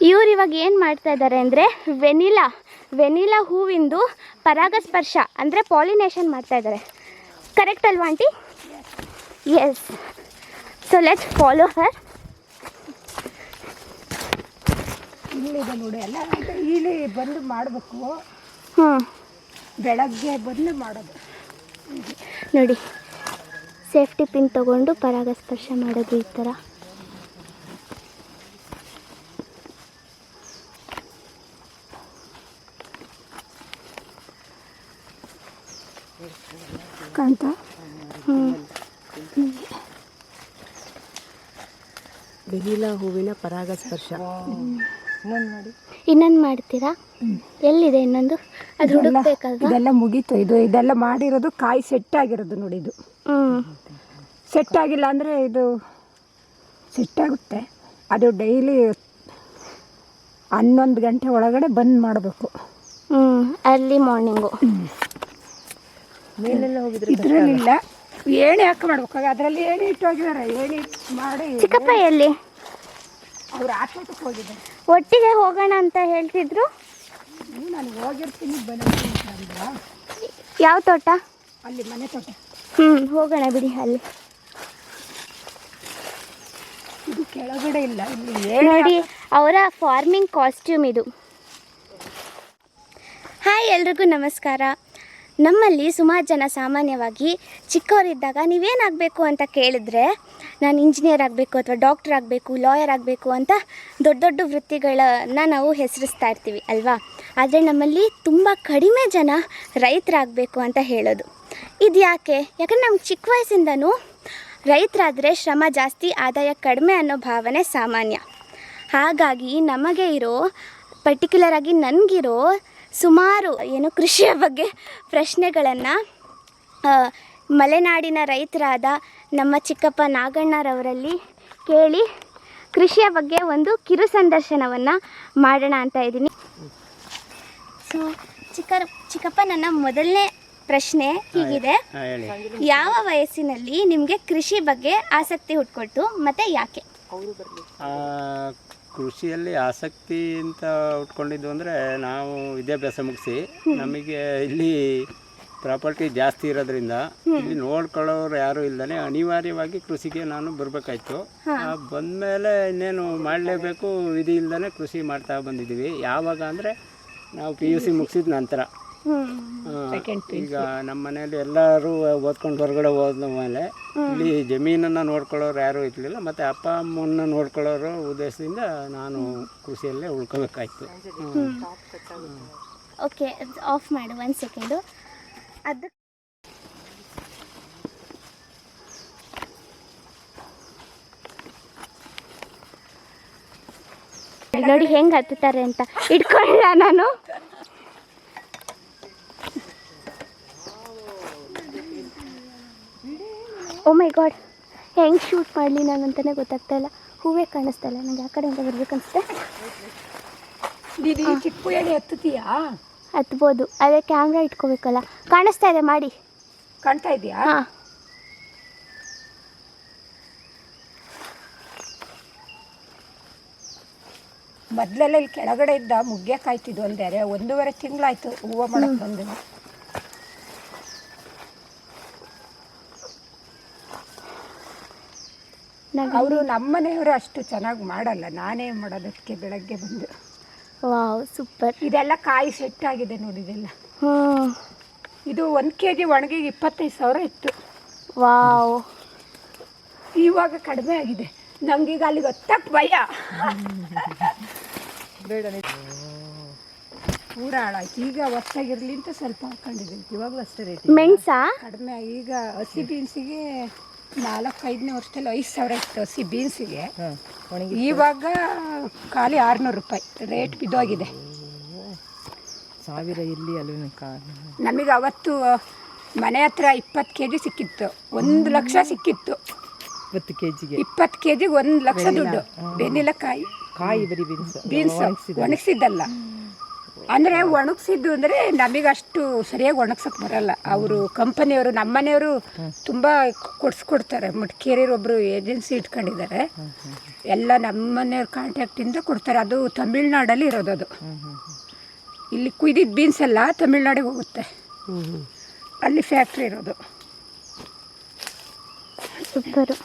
ಇವ್ರು ಇವಾಗ ಏನು ಮಾಡ್ತಾ ಇದ್ದಾರೆ ಅಂದರೆ ವೆನಿಲಾ ವೆನಿಲಾ ಹೂವಿಂದು ಪರಾಗಸ್ಪರ್ಶ ಅಂದರೆ ಪಾಲಿನೇಷನ್ ಮಾಡ್ತಾ ಇದ್ದಾರೆ ಕರೆಕ್ಟ್ ಅಲ್ವಾ aunty? Yes so let's follow her ಇಲ್ಲಿದೆ ನೋಡಿ ಎಲ್ಲ ಇಲ್ಲಿ ಬಂದು ಮಾಡಬೇಕು. ಹ್ಞೂ ಬೆಳಗ್ಗೆ ಬಂದು ಮಾಡೋದು. ನೋಡಿ ಸೇಫ್ಟಿ ಪಿನ್ ತಗೊಂಡು ಪರಾಗಸ್ಪರ್ಶ ಮಾಡೋದು ಈ ಥರ ಕಾಂತ ಹ್ಞೂ ವೆನಿಲಾ ಹೂವಿನ ಪರಾಗಸ್ಪರ್ಶ. ಇನ್ನೊಂದು ಮಾಡಿ ಇನ್ನೊಂದು ಮಾಡ್ತೀರಾ? ಎಲ್ಲಿದೆ ಇನ್ನೊಂದು? ಅದು ಹುಡುಕ್ಬೇಕಲ್ವಾ? ಇದೆಲ್ಲ ಮುಗೀತು. ಇದು ಇದೆಲ್ಲ ಮಾಡಿರೋದು ಕಾಯಿ ಸೆಟ್ ಆಗಿರೋದು ನೋಡಿ ಇದು. ಹ್ಞೂ ಸೆಟ್ ಆಗಿಲ್ಲ ಅಂದರೆ ಇದು ಸೆಟ್ ಆಗುತ್ತೆ. ಅದು ಡೈಲಿ ಹನ್ನೊಂದು ಗಂಟೆ ಒಳಗಡೆ ಬಂದ್ ಮಾಡಬೇಕು. ಹ್ಞೂ ಅರ್ಲಿ ಮಾರ್ನಿಂಗು. ಮೇಲೆಲ್ಲ ಹೋಗಿದ್ರೆ ಇದರಲ್ಲಿಲ್ಲ. ಏಣಿ ಹಾಕಿ ಮಾಡ್ಬೇಕಾಗ ಅದರಲ್ಲಿ ಏಣಿ ಇಟ್ಟು ಹೋಗಿದಾರೆ. ಏಣಿ ಮಾಡಿ ಚಿಕ್ಕಪ್ಪ ಎಲ್ಲಿ? ಅವ್ರು ಆಟೋಟಕ್ಕೆ ಹೋಗಿದ್ದಾರೆ. ಒಟ್ಟಿಗೆ ಹೋಗೋಣ ಅಂತ ಹೇಳ್ತಿದ್ರು? ನಾನು ಹೋಗಿರ್ತೀನಿ ಬನ್ನಿ ಯಾವ ತೋಟ? ಅಲ್ಲಿ ಮನೆ ತೋಟ. ಹ್ಞೂ ಹೋಗೋಣ ಬಿಡಿ ಅಲ್ಲಿ. ಇದು ಕೆಳಗಡೆ ಇಲ್ಲಿ ನೋಡಿ ಅವರ ಫಾರ್ಮಿಂಗ್ ಕಾಸ್ಟ್ಯೂಮ್ ಇದು. ಹಾಯ್ ಎಲ್ರಿಗೂ ನಮಸ್ಕಾರ. ನಮ್ಮಲ್ಲಿ ಸುಮಾರು ಜನ ಸಾಮಾನ್ಯವಾಗಿ ಚಿಕ್ಕವರಿದ್ದಾಗ ನೀವೇನಾಗಬೇಕು ಅಂತ ಕೇಳಿದ್ರೆ, ನಾನು ಇಂಜಿನಿಯರ್ ಆಗಬೇಕು ಅಥವಾ ಡಾಕ್ಟರ್ ಆಗಬೇಕು, ಲಾಯರ್ ಆಗಬೇಕು ಅಂತ ದೊಡ್ಡ ದೊಡ್ಡ ವೃತ್ತಿಗಳನ್ನು ನಾವು ಹೆಸರಿಸ್ತಾ ಇರ್ತೀವಿ ಅಲ್ವಾ? ಆದರೆ ನಮ್ಮಲ್ಲಿ ತುಂಬ ಕಡಿಮೆ ಜನ ರೈತರಾಗಬೇಕು ಅಂತ ಹೇಳೋದು. ಇದು ಯಾಕೆ ಯಾಕಂದ್ರೆ ನಮ್ಮ ಚಿಕ್ಕ ವಯಸ್ಸಿಂದನೂ ರೈತರಾದರೆ ಶ್ರಮ ಜಾಸ್ತಿ, ಆದಾಯ ಕಡಿಮೆ ಅನ್ನೋ ಭಾವನೆ ಸಾಮಾನ್ಯ. ಹಾಗಾಗಿ ನಮಗೆ ಇರೋ, ಪರ್ಟಿಕ್ಯುಲರ್ ಆಗಿ ನನಗಿರೋ ಸುಮಾರು ಏನು ಕೃಷಿಯ ಬಗ್ಗೆ ಪ್ರಶ್ನೆಗಳನ್ನು ಮಲೆನಾಡಿನ ರೈತರಾದ ನಮ್ಮ ಚಿಕ್ಕಪ್ಪ ನಾಗಣ್ಣರವರಲ್ಲಿ ಕೇಳಿ ಕೃಷಿಯ ಬಗ್ಗೆ ಒಂದು ಕಿರು ಸಂದರ್ಶನವನ್ನು ಮಾಡೋಣ ಅಂತ ಇದ್ದೀನಿ. ಸೊ ಚಿಕ್ಕ ಚಿಕ್ಕಪ್ಪ ನನ್ನ ಮೊದಲನೇ ಪ್ರಶ್ನೆ ಹೀಗಿದೆ. ಯಾವ ವಯಸ್ಸಿನಲ್ಲಿ ನಿಮಗೆ ಕೃಷಿ ಬಗ್ಗೆ ಆಸಕ್ತಿ ಹುಟ್ಕೊಟ್ಟು ಮತ್ತು ಯಾಕೆ? ಕೃಷಿಯಲ್ಲಿ ಆಸಕ್ತಿ ಅಂತ ಉಟ್ಕೊಂಡಿದ್ದು ಅಂದರೆ ನಾವು ವಿದ್ಯಾಭ್ಯಾಸ ಮುಗಿಸಿ ನಮಗೆ ಇಲ್ಲಿ ಪ್ರಾಪರ್ಟಿ ಜಾಸ್ತಿ ಇರೋದ್ರಿಂದ ಇಲ್ಲಿ ನೋಡ್ಕೊಳ್ಳೋರು ಯಾರೂ ಇಲ್ಲದೆ ಅನಿವಾರ್ಯವಾಗಿ ಕೃಷಿಗೆ ನಾನು ಬರಬೇಕಾಯ್ತು. ಬಂದಮೇಲೆ ಇನ್ನೇನು ಮಾಡಲೇಬೇಕು ವಿಧಿ ಇಲ್ಲದೇ ಕೃಷಿ ಮಾಡ್ತಾ ಬಂದಿದ್ದೀವಿ. ಯಾವಾಗ ಅಂದರೆ ನಾವು ಪಿ ಯು ಸಿ ಮುಗಿಸಿದ ನಂತರ. ಈಗ ನಮ್ಮ ಮನೇಲಿ ಎಲ್ಲರೂ ಓದ್ಕೊಂಡು ಹೊರಗಡೆ ಹೋದ ಮೇಲೆ ಇಲ್ಲಿ ಜಮೀನನ್ನು ನೋಡ್ಕೊಳ್ಳೋರು ಯಾರೂ ಇರಲಿಲ್ಲ ಮತ್ತು ಅಪ್ಪ ಅಮ್ಮನ್ನ ನೋಡ್ಕೊಳ್ಳೋರು ಉದ್ದೇಶದಿಂದ ನಾನು ಕೃಷಿಯಲ್ಲೇ ಉಳ್ಕೋಬೇಕಾಯ್ತು ಓಕೆ ಆಫ್ ಮಾಡಿ ಒಂದು ಸೆಕೆಂಡು ಅದು ನೋಡಿ ಹೆಂಗೆ ಹತ್ತುತ್ತಾರೆ ಅಂತ ಇಟ್ಕೊಳ್ಳ ನಾನು. ಓ ಮೈ ಗಾಡ್ ಹೆಂಗೆ ಶೂಟ್ ಮಾಡಲಿ ನಾನು ಅಂತಲೇ ಗೊತ್ತಾಗ್ತಾ ಇಲ್ಲ. ಹೂವೇ ಕಾಣಿಸ್ತಾ ಇಲ್ಲ. ನನಗೆ ಆ ಕಡೆಯಿಂದ ಬರ್ಬೇಕನ್ಸುತ್ತೆ ದೀದಿ ಚಿಕ್ಕ ಎತ್ತುತ್ತೀಯಾ ಹತ್ಬೋದು. ಅದೇ ಕ್ಯಾಮ್ರಾ ಇಟ್ಕೋಬೇಕಲ್ಲ. ಕಾಣಿಸ್ತಾ ಇದೆ ಮಾಡಿ. ಕಾಣ್ತಾ ಇದೆಯಾ? ಹಾಂ. ಮೊದಲೆಲ್ಲ ಇಲ್ಲಿ ಕೆಳಗಡೆ ಇದ್ದ ಕಾಯ್ತಿದ್ದು ಒಂದರೆ ಒಂದೂವರೆ ತಿಂಗಳಾಯ್ತು ಹೂವು ಮಾಡೋಕ್ಕೆ ಬಂದು ಅವರು ನಮ್ಮನೆಯವರು ಅಷ್ಟು ಚೆನ್ನಾಗಿ ಮಾಡಲ್ಲ. ನಾನೇ ಮಾಡೋದಕ್ಕೆ ಬೆಳಗ್ಗೆ ಬಂದು. Wow super. ಇದೆಲ್ಲ ಕಾಯಿ ಸೆಟ್ ಆಗಿದೆ ನೋಡಿ ಇದೆಲ್ಲ. ಇದು ಒಂದು ಕೆ ಜಿ ಒಣಗಿಗೆ ಇಪ್ಪತ್ತೈದು ಸಾವಿರ ಇತ್ತು. ವಾವ್. ಇವಾಗ ಕಡಿಮೆ ಆಗಿದೆ. ನಂಗೀಗ ಅಲ್ಲಿಗೆ ಹತ್ತಕ್ಕೆ ಭಯ. ಪೂರ ಹಾಳಾಯ್ತು. ಈಗ ಹೊಸ್ತಾಗಿರ್ಲಿ ಅಂತ ಸ್ವಲ್ಪ ಹಾಕೊಂಡಿದ್ದೀನಿ. ಇವಾಗಲೂ ಅಷ್ಟೇ ರೇಟ್ ಮೆಣಸಾ? ಕಡಿಮೆ ಈಗ ಹಸಿ ಬೀನ್ಸಿಗೆ ನಾಲ್ಕು ಐದನೇ ವರ್ಷದಲ್ಲಿ ಐದು ಸಾವಿರ ಇತ್ತು ಸಿ ಬೀನ್ಸಿಗೆ. ಇವಾಗ ಖಾಲಿ ಆರುನೂರು ರೂಪಾಯಿ. ರೇಟ್ ಬಿದ್ದೋಗಿದೆ. ಸಾವಿರ ಇಲ್ಲಿ ನಮಗೆ ಅವತ್ತು ಮನೆ ಹತ್ರ ಇಪ್ಪತ್ತು ಕೆ ಜಿ ಸಿಕ್ಕಿತ್ತು. ಒಂದು ಲಕ್ಷ ಸಿಕ್ಕಿತ್ತು. ಇಪ್ಪತ್ತು ಕೆ ಜಿಗೆ ಇಪ್ಪತ್ತು ಕೆ ಜಿಗೆ ಒಂದು ಲಕ್ಷ ದುಡ್ಡು. ಬೆನಿಲಕಾಯಿ ಕಾಯಿ. ಬರೀ ಬೀನ್ಸ್. ಬೀನ್ಸ್. ಒಣಗಿಸಿದ್ದಲ್ಲ. ಅಂದರೆ ಒಣಗಿಸಿದ್ದು ಅಂದರೆ ನಮಗಷ್ಟು ಸರಿಯಾಗಿ ಒಣಗ್ಸಕ್ಕೆ ಬರಲ್ಲ. ಅವರು ಕಂಪನಿಯವರು, ನಮ್ಮನೆಯವರು ತುಂಬ ಕೊಡ್ಸ್ಕೊಡ್ತಾರೆ. ಒಬ್ಬರು ಏಜೆನ್ಸಿ ಇಟ್ಕೊಂಡಿದ್ದಾರೆ. ಎಲ್ಲ ನಮ್ಮನೆಯವ್ರ ಕಾಂಟ್ಯಾಕ್ಟಿಂದ ಕೊಡ್ತಾರೆ. ಅದು ತಮಿಳ್ನಾಡಲ್ಲಿ ಇರೋದು ಅದು. ಇಲ್ಲಿ ಕುಯ್ದಿದ್ದ ಬೀನ್ಸ್ ಎಲ್ಲ ತಮಿಳ್ನಾಡಿಗೆ ಹೋಗುತ್ತೆ. ಅಲ್ಲಿ ಫ್ಯಾಕ್ಟ್ರಿ ಇರೋದು. ಸೂಪರು.